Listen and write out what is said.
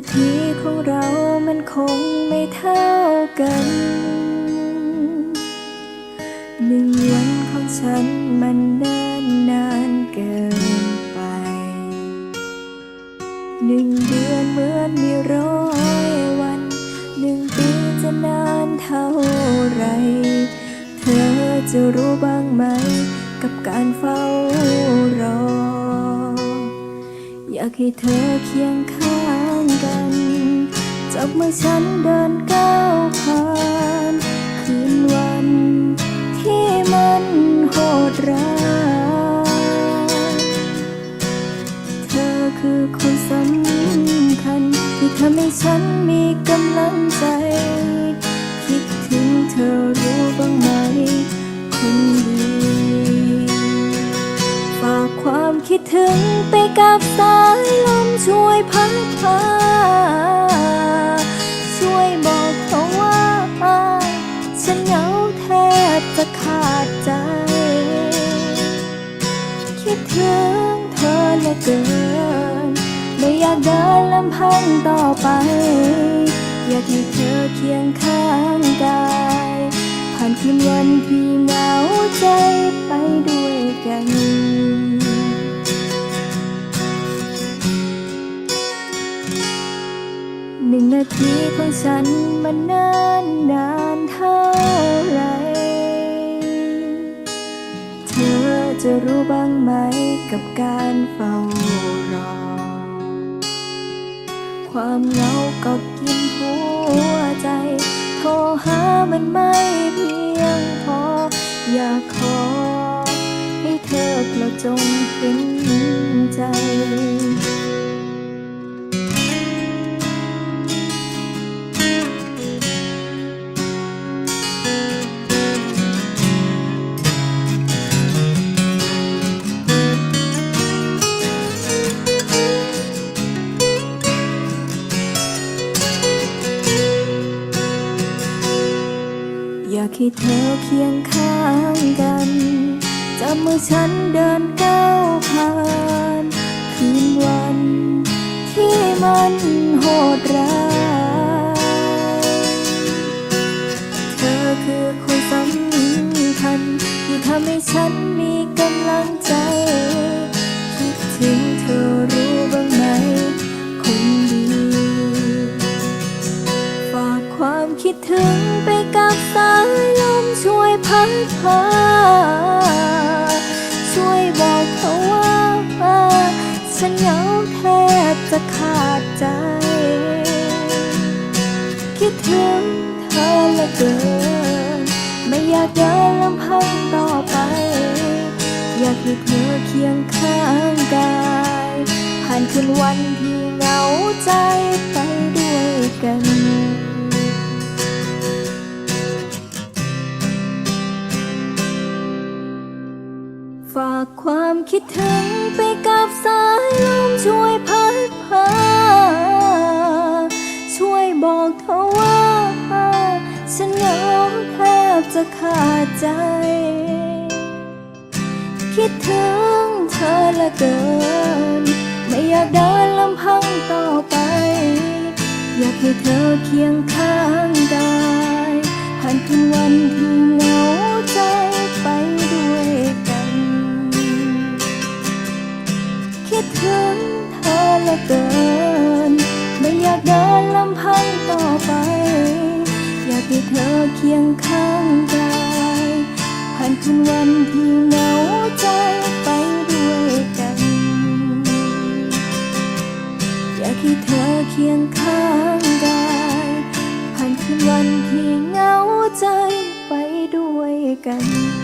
นาทีของเรามันคงไม่เท่ากัน หนึ่งวันของฉันมันเนิ่นนานเกินไป หนึ่งเดือนเหมือนมีร้อยวัน หนึ่งปีจะนานเท่าไร เธอจะรู้บ้างไหม กับการเฝ้ารอ อยากให้เธอเคียงข้าง จับมือฉันเดินก้าวผ่านคืนวันที่มันโหดร้ายเธอคือคนสำคัญ ที่ทำให้ฉันมีกำลังใจ คิดถึงเธอรู้บ้างไหมคนดีฝากความคิดถึงไปกับสายลมช่วยพัดพา พังต่อไป อยากให้เธอเคียงข้างกาย ผ่านคืนวันที่เหงาใจไปด้วยกันหนึ่งนาทีของฉันมันนิ่นนานเท่าไร เธอจะรู้บ้างไหมกับการเฝ้ารอ ความเหงาก็กินหัวใจ โทรหามันไม่เพียงพอ อยากขอ ให้เธอกระจงเห็นใจ ให้เธอเคียงข้างกันจับมือฉันเดินก้าวผ่าน คืนวันที่มันโหดร้าย ช่วยพัดพาช่วยบอกเขาว่าฉันเหงาแทบจะขาดใจ คิดถึงเธอเหลือเกิน ไม่อยากเดินลำพังต่อไป อยากให้เธอเคียงข้างกายผ่านคืนวันที่เหงาใจไปด้วยกันากความคิดถึงไปกับสายลมช่วยพัดพา ช่วยบอกเธอว่า ฉันเหงาแทบจะขาดใจ คิดถึงเธอเหละเกิน ไม่อยากเดินลำพังต่อไป อยากให้เธอเคียงข้างกายผ่านคืนวันที่ ถึงเธอเหละเกิน ไม่อยากเดินลำพังต่อไป อยากให้เธอเคียงข้างกายผ่านคืนวันที่เหงาใจไปด้วยกัน อยากให้เธอเคียงข้างกายผ่านคืนวันที่เหงาใจไปด้วยกัน